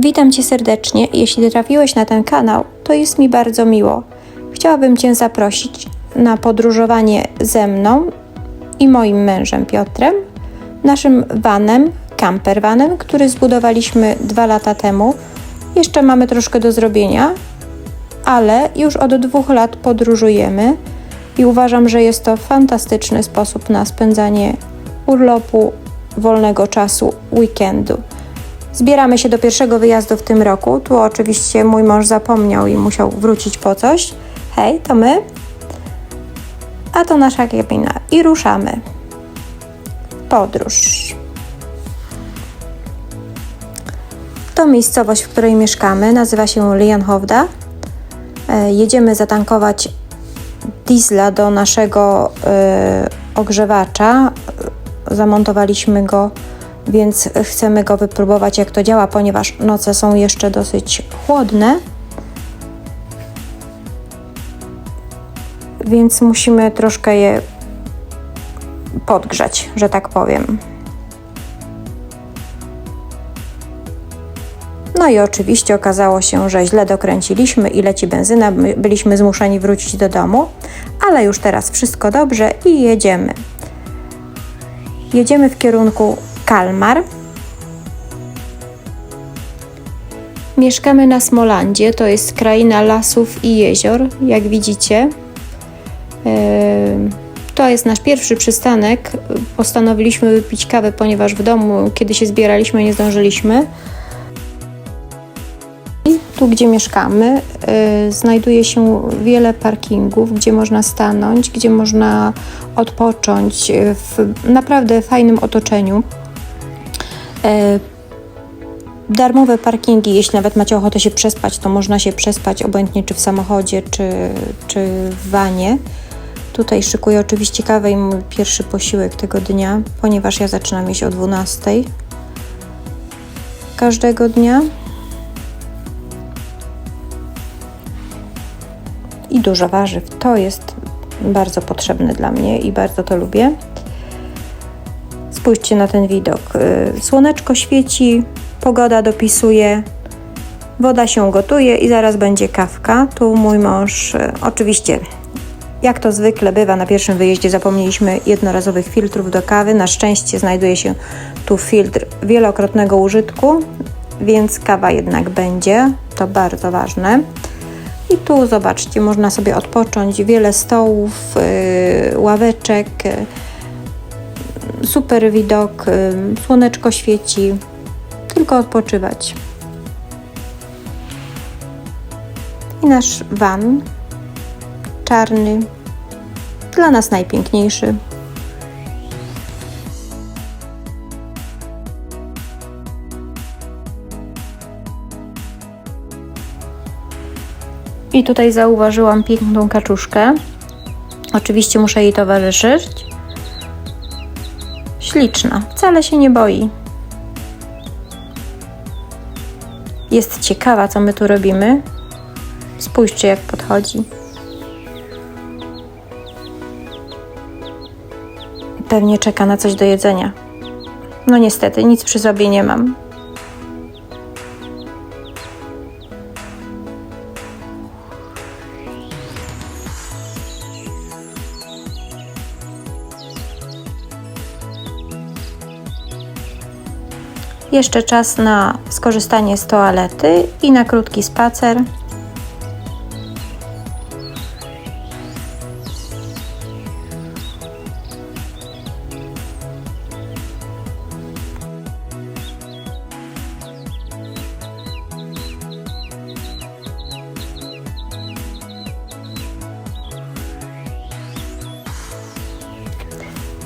Witam Cię serdecznie. Jeśli trafiłeś na ten kanał, to jest mi bardzo miło. Chciałabym Cię zaprosić na podróżowanie ze mną i moim mężem Piotrem, naszym vanem, campervanem, który zbudowaliśmy dwa lata temu. Jeszcze mamy troszkę do zrobienia, ale już od dwóch lat podróżujemy i uważam, że jest to fantastyczny sposób na spędzanie urlopu, wolnego czasu, weekendu. Zbieramy się do pierwszego wyjazdu w tym roku. Tu oczywiście mój mąż zapomniał i musiał wrócić po coś. Hej, to my. A to nasza kabina. I ruszamy. Podróż. To miejscowość, w której mieszkamy, nazywa się Lianhovda. E, Jedziemy zatankować diesla do naszego e, ogrzewacza. Zamontowaliśmy go, więc chcemy go wypróbować, jak to działa, ponieważ noce są jeszcze dosyć chłodne. Więc musimy troszkę je podgrzać, że tak powiem. No i oczywiście okazało się, że źle dokręciliśmy i leci benzyna. My byliśmy zmuszeni wrócić do domu, ale już teraz wszystko dobrze i jedziemy. Jedziemy w kierunku Kalmar. Mieszkamy na Smolandzie, to jest kraina lasów i jezior, jak widzicie. To jest nasz pierwszy przystanek. Postanowiliśmy wypić kawę, ponieważ w domu, kiedy się zbieraliśmy, nie zdążyliśmy. I tu, gdzie mieszkamy, y, znajduje się wiele parkingów, gdzie można stanąć, gdzie można odpocząć y, w naprawdę fajnym otoczeniu. Y, darmowe parkingi, jeśli nawet macie ochotę się przespać, to można się przespać obojętnie czy w samochodzie, czy, czy w wanie. Tutaj szykuję oczywiście kawę i mój pierwszy posiłek tego dnia, ponieważ ja zaczynam jeść o 12 każdego dnia. i dużo warzyw. To jest bardzo potrzebne dla mnie i bardzo to lubię. Spójrzcie na ten widok. Y, Słoneczko świeci, pogoda dopisuje, woda się gotuje i zaraz będzie kawka. Tu mój mąż, y, oczywiście, jak to zwykle bywa na pierwszym wyjeździe, zapomnieliśmy jednorazowych filtrów do kawy. Na szczęście znajduje się tu filtr wielokrotnego użytku, więc kawa jednak będzie. To bardzo ważne. I tu zobaczcie, można sobie odpocząć. Wiele stołów, yy, ławeczek, super widok, yy, słoneczko świeci. Tylko odpoczywać. I nasz van czarny, dla nas najpiękniejszy. I tutaj zauważyłam piękną kaczuszkę. Oczywiście muszę jej towarzyszyć. Śliczna, wcale się nie boi. Jest ciekawa, co my tu robimy. Spójrzcie, jak podchodzi. Pewnie czeka na coś do jedzenia. No niestety, nic przy sobie nie mam. Jeszcze czas na skorzystanie z toalety i na krótki spacer.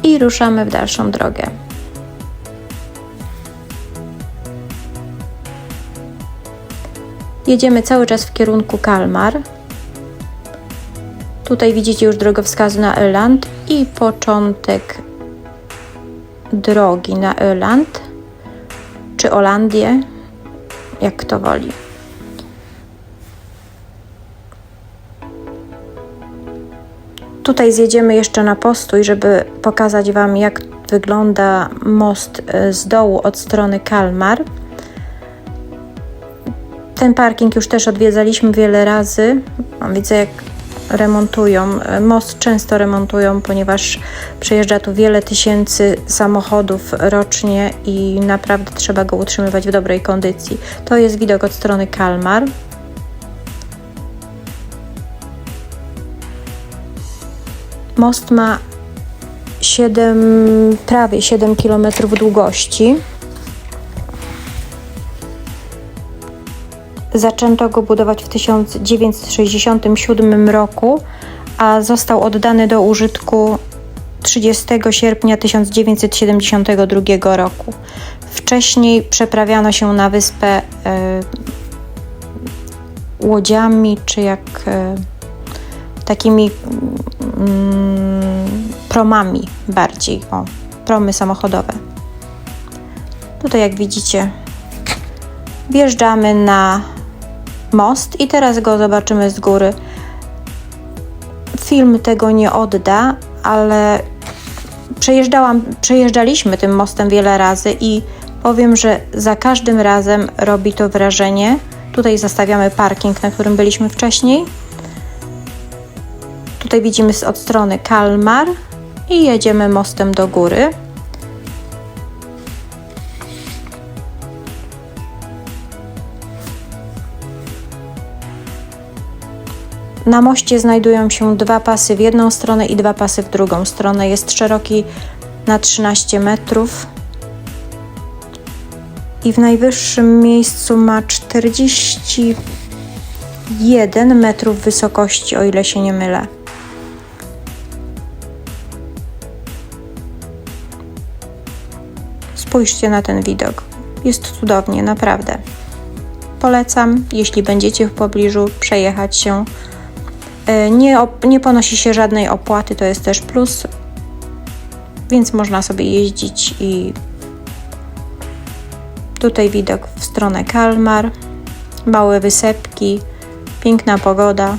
I ruszamy w dalszą drogę. Jedziemy cały czas w kierunku Kalmar. Tutaj widzicie już drogowskazy na Öland i początek drogi na Öland czy Olandię, jak kto woli. Tutaj zjedziemy jeszcze na postój, żeby pokazać Wam, jak wygląda most e, z dołu od strony Kalmar. Ten parking już też odwiedzaliśmy wiele razy. Widzę, jak remontują. Most często remontują, ponieważ przejeżdża tu wiele tysięcy samochodów rocznie i naprawdę trzeba go utrzymywać w dobrej kondycji. To jest widok od strony Kalmar. Most ma 7, prawie 7 km długości. Zaczęto go budować w 1967 roku, a został oddany do użytku 30 sierpnia 1972 roku. Wcześniej przeprawiano się na wyspę y, łodziami, czy jak y, takimi mm, promami bardziej, o, promy samochodowe. Tutaj jak widzicie wjeżdżamy na most i teraz go zobaczymy z góry. Film tego nie odda, ale przejeżdżałam, przejeżdżaliśmy tym mostem wiele razy i powiem, że za każdym razem robi to wrażenie. Tutaj zastawiamy parking, na którym byliśmy wcześniej. Tutaj widzimy od strony Kalmar i jedziemy mostem do góry. Na moście znajdują się dwa pasy w jedną stronę i dwa pasy w drugą stronę. Jest szeroki na 13 metrów i w najwyższym miejscu ma 41 metrów wysokości, o ile się nie mylę. Spójrzcie na ten widok. Jest cudownie, naprawdę. Polecam, jeśli będziecie w pobliżu, przejechać się. E, nie, nie ponosi się żadnej opłaty, to jest też plus, więc można sobie jeździć i tutaj widok w stronę Kalmar, małe wysepki, piękna pogoda.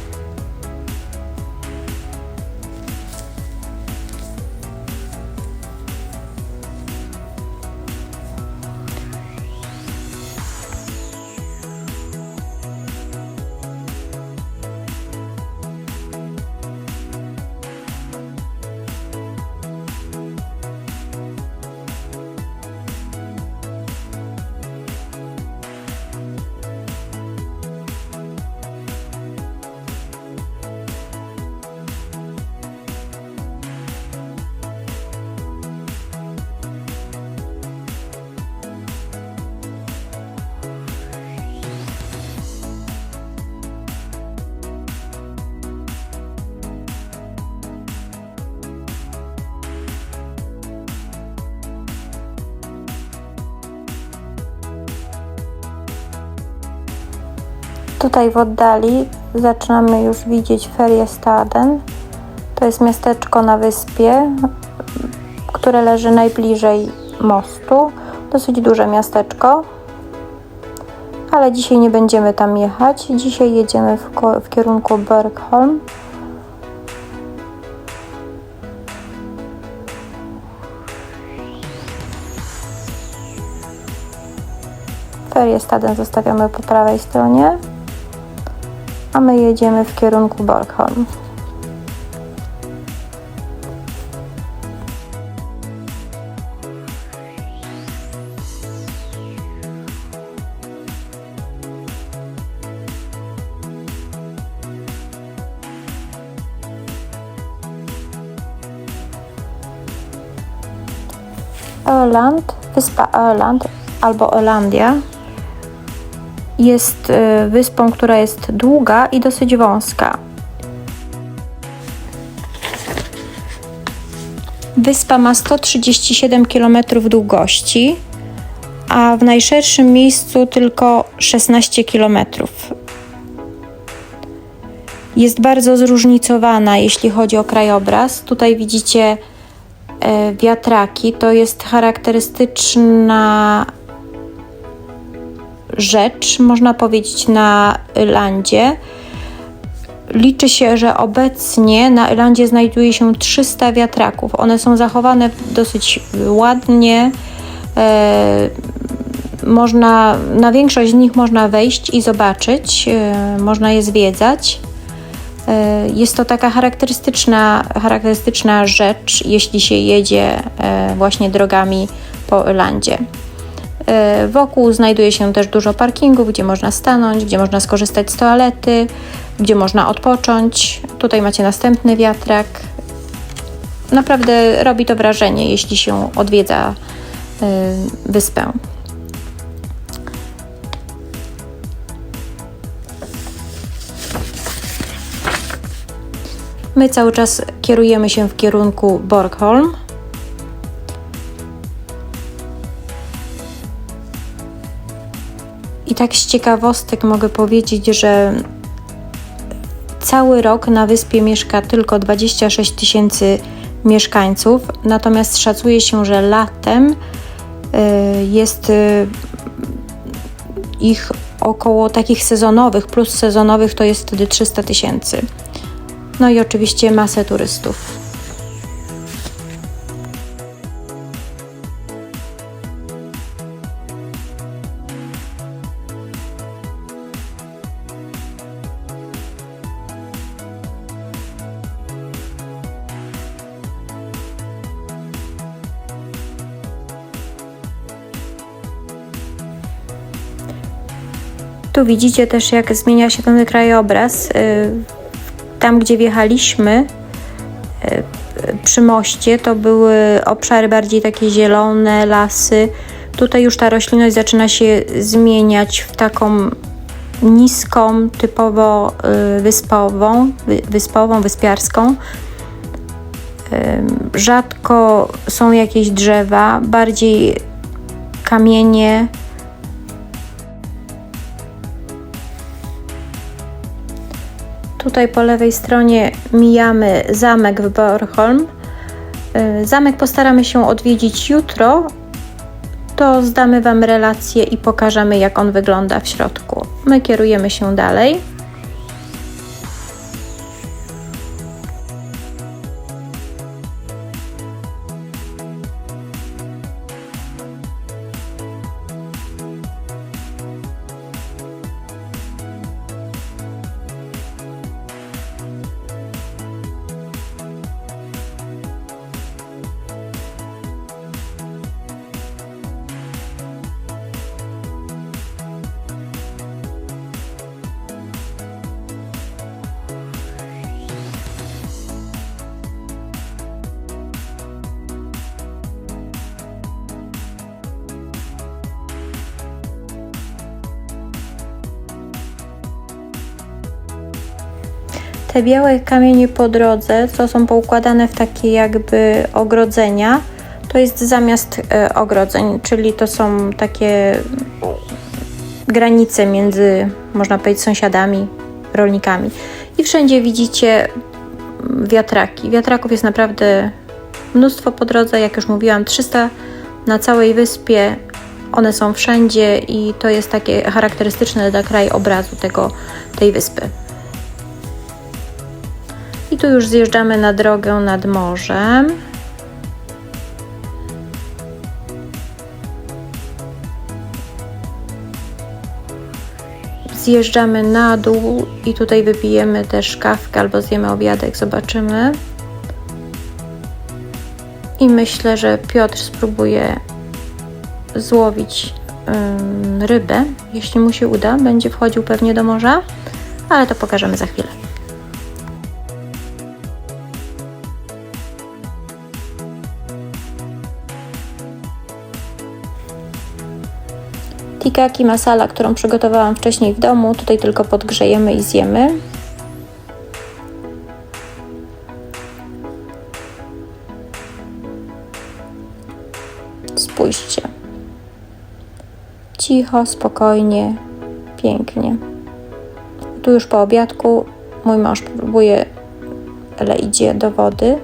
Tutaj w oddali zaczynamy już widzieć Feriestaden. To jest miasteczko na wyspie, które leży najbliżej mostu. Dosyć duże miasteczko, ale dzisiaj nie będziemy tam jechać. Dzisiaj jedziemy w, w kierunku Bergholm. Feriestaden zostawiamy po prawej stronie a my jedziemy w kierunku Borgholm. Öland, wyspa Öland albo Ölandia jest y, wyspą, która jest długa i dosyć wąska. Wyspa ma 137 km długości, a w najszerszym miejscu tylko 16 km. Jest bardzo zróżnicowana, jeśli chodzi o krajobraz. Tutaj widzicie e, wiatraki. To jest charakterystyczna rzecz, można powiedzieć, na Irlandzie. Liczy się, że obecnie na Irlandzie znajduje się 300 wiatraków. One są zachowane dosyć ładnie. E, można, na większość z nich można wejść i zobaczyć, e, można je zwiedzać. E, Jest to taka charakterystyczna, charakterystyczna rzecz, jeśli się jedzie e, właśnie drogami po Irlandzie. E, Wokół znajduje się też dużo parkingów, gdzie można stanąć, gdzie można skorzystać z toalety, gdzie można odpocząć. Tutaj macie następny wiatrak. Naprawdę robi to wrażenie, jeśli się odwiedza e, wyspę. My cały czas kierujemy się w kierunku Borgholm. Tak z ciekawostek mogę powiedzieć, że cały rok na wyspie mieszka tylko 26 tysięcy mieszkańców, natomiast szacuje się, że latem y, jest y, ich około takich sezonowych, plus sezonowych to jest wtedy 300 tysięcy. No i oczywiście masę turystów. Tu widzicie też, jak zmienia się ten krajobraz. Y, Tam, gdzie wjechaliśmy y, przy moście, to były obszary bardziej takie zielone, lasy. Tutaj już ta roślinność zaczyna się zmieniać w taką niską, typowo y, wyspową, wy- wyspową, wyspiarską. Rzadko są jakieś drzewa, bardziej kamienie, Tutaj po lewej stronie mijamy zamek w Bornholm. Y, Zamek postaramy się odwiedzić jutro. To zdamy Wam relację i pokażemy, jak on wygląda w środku. My kierujemy się dalej. Te białe kamienie po drodze, co są poukładane w takie jakby ogrodzenia, to jest zamiast e, ogrodzeń, czyli to są takie granice między, można powiedzieć, sąsiadami, rolnikami. I wszędzie widzicie mm, wiatraki. Wiatraków jest naprawdę mnóstwo po drodze, jak już mówiłam, 300 na całej wyspie. One są wszędzie i to jest takie charakterystyczne dla krajobrazu tego, tej wyspy. I tu już zjeżdżamy na drogę nad morzem. Zjeżdżamy na dół i tutaj wypijemy też kawkę albo zjemy obiadek, zobaczymy. I myślę, że Piotr spróbuje złowić rybę. Jeśli mu się uda, będzie wchodził pewnie do morza, ale to pokażemy za chwilę. Tikaki masala, którą przygotowałam wcześniej w domu, tutaj tylko podgrzejemy i zjemy. Spójrzcie. Cicho, spokojnie, pięknie. Tu już po obiadku mój mąż próbuje, ale idzie do wody.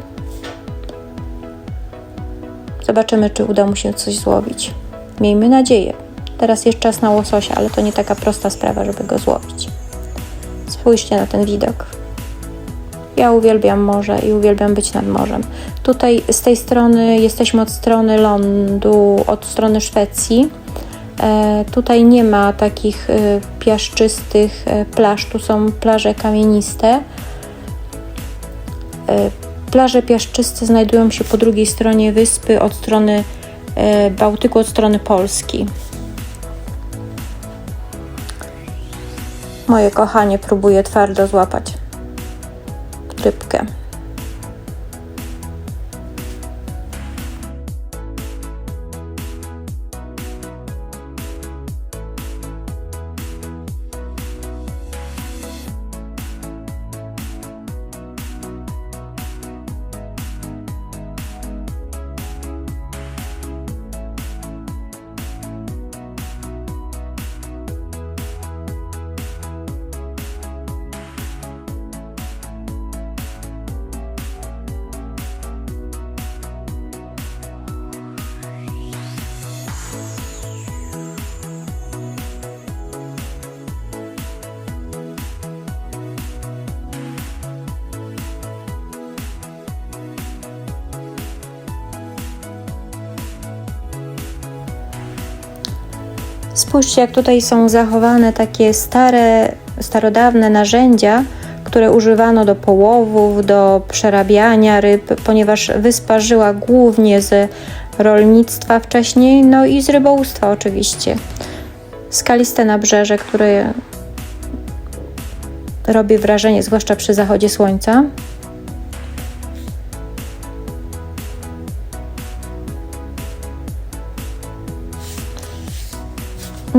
Zobaczymy, czy uda mu się coś złowić. Miejmy nadzieję. Teraz jest czas na łososia, ale to nie taka prosta sprawa, żeby go złowić. Spójrzcie na ten widok. Ja uwielbiam morze i uwielbiam być nad morzem. Tutaj z tej strony jesteśmy od strony lądu, od strony Szwecji. E, tutaj nie ma takich e, piaszczystych e, plaż, tu są plaże kamieniste. E, plaże piaszczyste znajdują się po drugiej stronie wyspy od strony e, Bałtyku, od strony Polski. Moje kochanie próbuje twardo złapać rybkę. Spójrzcie, jak tutaj są zachowane takie stare, starodawne narzędzia, które używano do połowów, do przerabiania ryb, ponieważ wyspa żyła głównie z rolnictwa wcześniej, no i z rybołówstwa oczywiście. Skaliste nabrzeże, które robi wrażenie, zwłaszcza przy zachodzie słońca.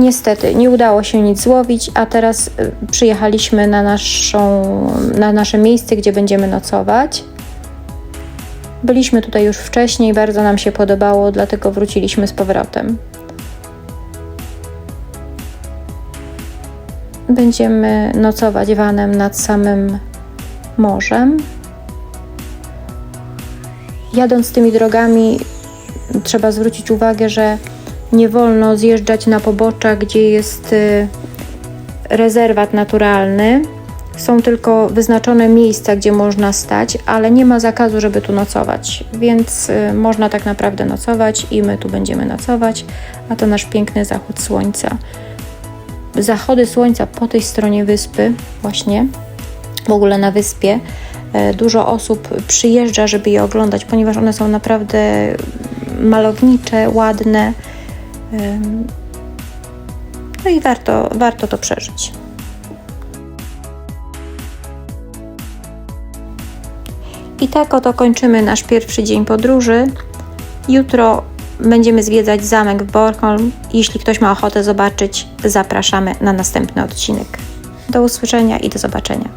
Niestety nie udało się nic złowić, a teraz y, przyjechaliśmy na, naszą, na nasze miejsce, gdzie będziemy nocować. Byliśmy tutaj już wcześniej, bardzo nam się podobało, dlatego wróciliśmy z powrotem. Będziemy nocować vanem nad samym morzem. Jadąc tymi drogami, trzeba zwrócić uwagę, że nie wolno zjeżdżać na pobocza, gdzie jest y, rezerwat naturalny. Są tylko wyznaczone miejsca, gdzie można stać, ale nie ma zakazu, żeby tu nocować, więc y, można tak naprawdę nocować i my tu będziemy nocować, a to nasz piękny zachód słońca. Zachody słońca po tej stronie wyspy, właśnie w ogóle na wyspie, y, dużo osób przyjeżdża, żeby je oglądać, ponieważ one są naprawdę malownicze, ładne. No i warto, warto to przeżyć. I tak oto kończymy nasz pierwszy dzień podróży. Jutro będziemy zwiedzać zamek w Bornholm. Jeśli ktoś ma ochotę zobaczyć, zapraszamy na następny odcinek. Do usłyszenia i do zobaczenia.